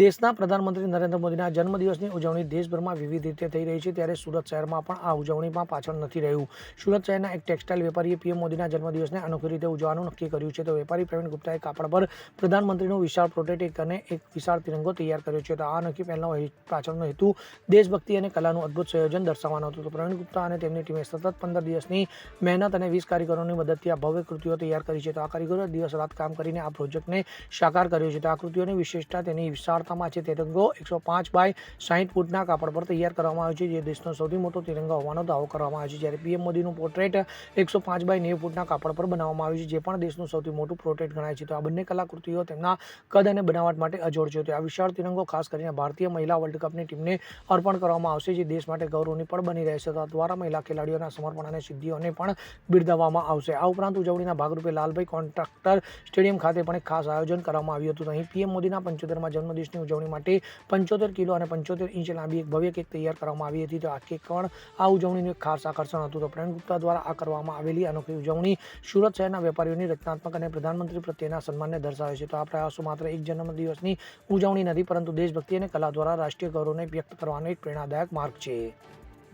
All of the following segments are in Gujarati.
દેશના પ્રધાનમંત્રી નરેન્દ્ર મોદીના જન્મદિવસની ઉજવણી દેશભરમાં વિવિધ રીતે થઈ રહી છે, ત્યારે સુરત શહેરમાં પણ આ ઉજવણીમાં પાછળ નથી રહ્યું. સુરત શહેરના એક ટેક્સટાઇલ વેપારીએ પીએમ મોદીના જન્મદિવસને અનોખી રીતે ઉજવવાનું નક્કી કર્યું છે. તો વેપારી પ્રવીણ ગુપ્તાએ કાપડ પર પ્રધાનમંત્રીનો વિશાળ પ્રોટેટિક અને એક વિશાળ તિરંગો તૈયાર કર્યો છે. તો આ નક્કી પહેલનો પાછળનો હેતુ દેશભક્તિ અને કલાનું અદ્ભુત સંયોજન દર્શાવવાનો હતો. તો પ્રવીણ ગુપ્તા અને તેમની ટીમે સતત પંદર દિવસની મહેનત અને વીસ કારીગરોની મદદથી આ ભવ્ય કૃતિઓ તૈયાર કરી છે. તો આ કારીગરોએ દિવસ રાત કામ કરીને આ પ્રોજેક્ટને સાકાર કર્યો છે. તો આ કૃતિઓની વિશેષતા તેની વિશાળતામાં છે. તિરંગો એકસો પાંચ બાય સાહીઠ ફૂટના કાપડ પર તૈયાર કરવામાં આવ્યો છે. જે દેશનો સૌથી મોટો તિરંગો હોવાનો દાવો કરવામાં આવ્યો છે. જ્યારે પીએમ મોદીનું પોર્ટ્રેટ એકસો પાંચ બાય નેવું ફૂટના કાપડ પર બનાવવામાં આવ્યું છે, જે પણ દેશનું સૌથી મોટું પોર્ટ્રેટ ગણાય છે. તો આ બંને કલાકૃતિઓ તેમના કદ અને બનાવટ માટે અજોડ છે. તો આ વિશાળ તિરંગો ખાસ કરીને ભારતીય મહિલા વર્લ્ડ કપની ટીમને અર્પણ કરવામાં આવશે, જે દેશ માટે ગૌરવની પણ બની રહેશે. દ્વારા મહિલા ખેલાડીઓના સમર્પણ અને સિદ્ધિઓને પણ બિરદાવવામાં આવશે. આ ઉપરાંત ઉજવણીના ભાગરૂપે લાલભાઈ કોન્ટ્રાક્ટર સ્ટેડિયમ ખાતે પણ એક ખાસ આયોજન કરવામાં આવ્યું હતું. અહીં પીએમ મોદીના પંચોતેરમાં જન્મદિવસની ઉજવણી માટે પંચોતેર કિલો અને પંચોતેર ઇંચ લાંબી એક ભવ્ય કેક તૈયાર કરવામાં આવી હતી. તો આ કેક પણ આ ઉજવણીનું એક ખાસ આકર્ષણ હતું. તો પ્રેમ ગુપ્તા દ્વારા આ કરવામાં આવેલી અનોખી ઉજવણી સુરત શહેરના વેપારીઓની રચનાત્મક અને પ્રધાનમંત્રી પ્રત્યેના સન્માનને દર્શાવે છે. તો આ પ્રયાસો માત્ર એક જન્મદિવસની ઉજવણી નથી, પરંતુ દેશભક્તિ અને કલા દ્વારા રાષ્ટ્રીય ગૌરવને વ્યક્ત કરવાનો એક પ્રેરણાદાયક માર્ગ છે.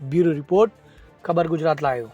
બ્યુરો રિપોર્ટ, ખબર ગુજરાત લાયો